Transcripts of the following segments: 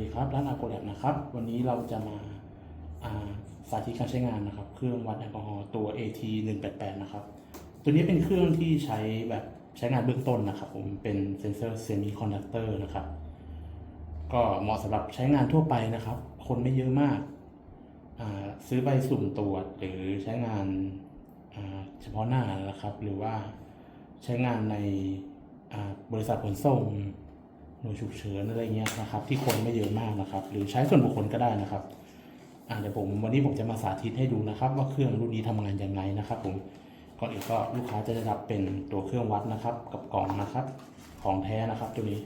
ดีครับ ร้านอาโกแลบนะครับ วันนี้เราจะมาาสาธิตการใช้งานนะครับ เครื่องวัดแอลกอฮอล์ตัว AT 188นะครับ ตัวนี้เป็นเครื่องที่ใช้แบบใช้งานเบื้องต้นนะครับผมเป็นเซนเซอร์เซมิคอนดักเตอร์นะครับ ก็เหมาะสำหรับใช้งานทั่วไปนะครับ คนไม่เยอะมากาซื้อไปสุ่มตรวจหรือใช้งานาเฉพาะหน้านะครับ หรือว่าใช้งานในบริษัทขนส่ง หน่วยฉุกเฉินอะไรเงี้ยนะครับ ที่คนไม่เยอะมากนะครับ หรือใช้ส่วนบุคคลก็ได้นะครับอ่าเดี๋ยวผมวันนี้ผมจะมาสาธิตให้ดูนะครับ ว่าเครื่องรุ่นนี้ทำงานยังไงนะครับ ผมก่อนอื่นก็ลูกค้าจะได้รับเป็นตัวเครื่องวัดนะครับ กับกล่องนะครับ ของแท้นะครับตัวนี้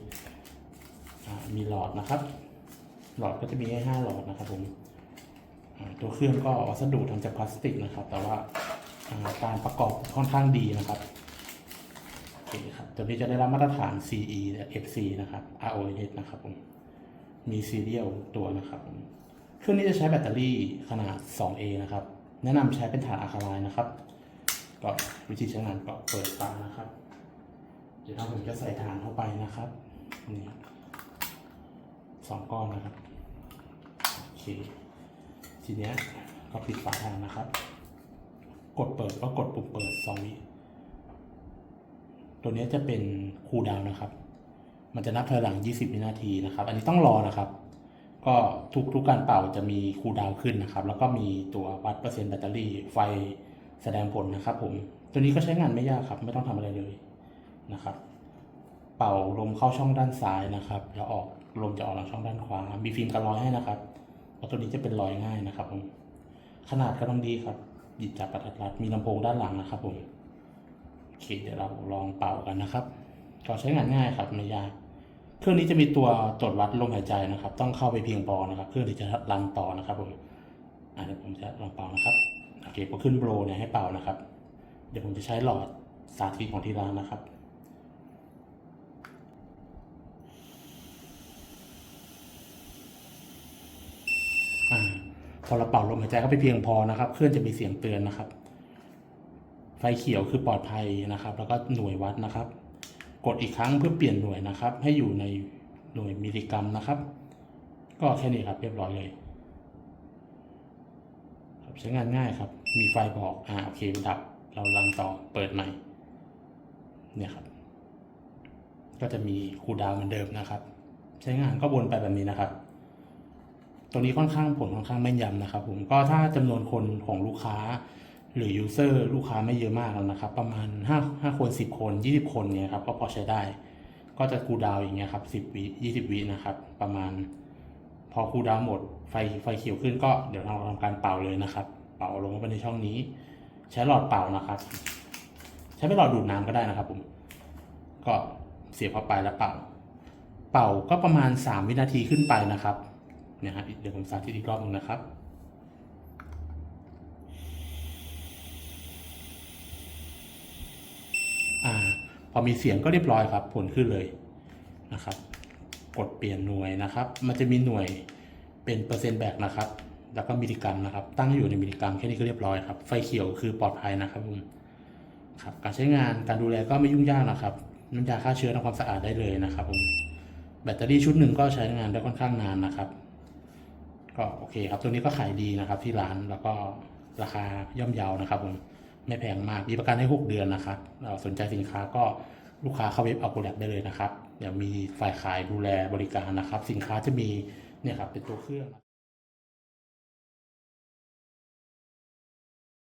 มีหลอดนะครับ หลอดก็จะมีให้ห้าหลอดนะครับ ผมตัวเครื่องก็วัสดุทำจากพลาสติกนะครับ แต่ว่าการประกอบค่อนข้างดีนะครับ คครับตัวนี้จะได้รับมาตรฐาน CE FC นะครับ ROH นะครับผม มีซีเรียลตัวนะครับผมเครื่องนี้จะใช้แบตเตอรี่ขนาด 2A นะครับ แนะนำใช้เป็นฐานอะคาไลน์นะครับ ก็วิธีใช้งานก็เปิดฝานะครับ เดี๋ยวเราผมจะใส่ฐานเข้าไปนะครับ นี่สองก้อนนะครับ โอเค ทีเนี้ยก็ปิดฝาฐานนะครับ กดเปิดก็กดปุ่มเปิดสองวิ ตัวนี้จะเป็นคูลดาวน์นะครับ มันจะนับถอยหลัง 20 วินาทีนะครับ อันนี้ต้องรอนะครับ ก็ทุกทุกการเป่าจะมีคูลดาวน์ขึ้นนะครับ แล้วก็มีตัววัดเปอร์เซ็นต์แบตเตอรี่ไฟแสดงผลนะครับผม ตัวนี้ก็ใช้งานไม่ยากครับ ไม่ต้องทำอะไรเลยนะครับ เป่าลมเข้าช่องด้านซ้ายนะครับ แล้วออกลมจะออกทางช่องด้านขวา มีฟิล์มกันรอยให้นะครับแล้วตัวนี้จะเป็นรอยง่ายนะครับผม ขนาดก็ต้องดีครับ หยิบจับประทัดรัด มีลำโพงด้านหลังนะครับผม เคเดี๋ยวเราลองเป่ากันนะครับก็ใช้งานง่ายครับไม่ยากเครื่องนี้จะมีตัวตรวจวัดลมหายใจนะครับ ต้องเข้าไปเพียงพอนะครับเครื่องที่จะรันต่อนะครับผมอ่าเดี๋ยวผมจะลองเป่านะครับโอเคพอขึ้นโบรเนี่ยให้เป่านะครับ เดี๋ยวผมจะใช้หลอดสาธิตของที่ร้านนะครับอ่าพอเราเป่าลมหายใจเข้าไปเพียงพอนะครับ เครื่องจะมีเสียงเตือนนะครับ ฟเขียวคือปลอดภัยนะครับ แล้วก็หน่วยวัดนะครับ กดอีกครั้งเพื่อเปลี่ยนหน่วยนะครับ ให้อยู่ในหน่วยมิลลิกรัมนะครับ ก็แค่นี้ครับเรียบร้อยเลยครับใช้งานง่ายครับ มีไฟบอกอ่าโอเคดับ เราลังต่อเปิดใหม่เนี่ยครับ ก็จะมีคูดาวเหมือนเดิมนะครับ ใช้งานก็วนไปแบบนี้นะครับตัวนี้ค่อนข้างผลค่อนข้างแม่นยำนะครับ ผมก็ถ้าจำนวนคนของลูกค้า หรือยูเซอร์ลูกค้าไม่เยอะมากแล้วนะครับ ประมาณ 5 5 คน 10 คน 20 คนเนี่ยครับก็พอใช้ได้ ก็จะคูดาวอย่างเงี้ยครับ 10 วิ20 วินะครับ ประมาณ พอคูดาวหมดไฟไฟเขียวขึ้นก็เดี๋ยวเราทำการเป่าเลยนะครับ เป่าลงไปในช่องนี้ ใช้หลอดเป่านะครับ ใช้เป็นหลอดดูดน้ำก็ได้นะครับผมก็เสียบเข้าไปแล้วเป่า เป่าก็ประมาณ 3 วินาทีขึ้นไปนะครับเนี่ยฮะเดี๋ยวผมสาธิตอีกรอบหนึงนะครับ อ่า พอมีเสียงก็เรียบร้อยครับ ผลขึ้นเลยนะครับ กดเปลี่ยนหน่วยนะครับ มันจะมีหน่วยเป็นเปอร์เซ็นต์แบกนะครับ แล้วก็มิลลิกรัมนะครับ ตั้งอยู่ในมิลลิกรัมแค่นี้ก็เรียบร้อยครับ ไฟเขียวคือปลอดภัยนะครับผมครับการใช้งานการดูแลก็ไม่ยุ่งยากนะครับน้ำยาฆ่าเชื้อทำความสะอาดได้เลยนะครับผมแบตเตอรี่ชุดหนึ่งก็ใช้งานได้ค่อนข้างนานนะครับ ก็โอเคครับตัวนี้ก็ขายดีนะครับที่ร้านแล้วก็ราคาย่อมเยานะครับผม ไม่แพงมากมีประกันให้ 6 เดือนนะครับเราสนใจสินค้าก็ลูกค้าเข้าเว็บอัลโกแลบได้เลยนะครับเดี๋ยวมีฝ่ายขายดูแลบริการนะครับ สินค้าจะมีเนี่ยครับเป็นตัวเครื่อง